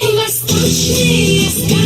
Восточные сказки,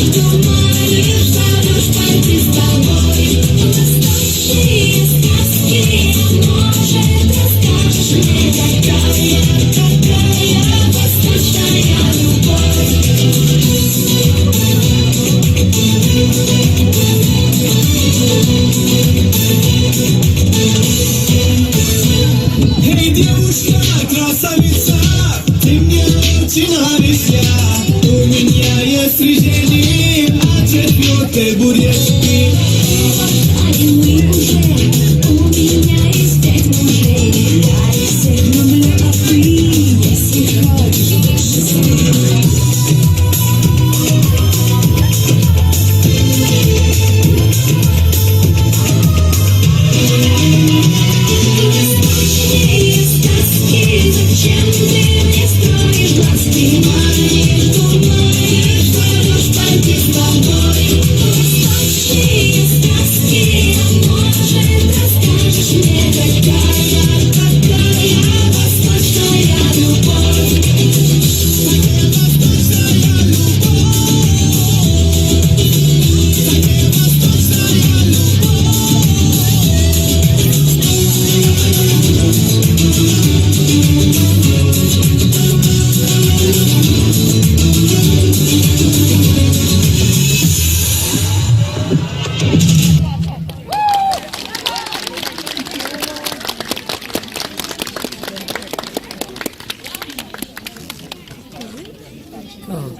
красавица, ты мне очень нравишься. У меня есть решение, а четвертой будешь ты. Один мы у меня есть пять. Я есть люблю, а. Thank you. It's not good. Sağ olun.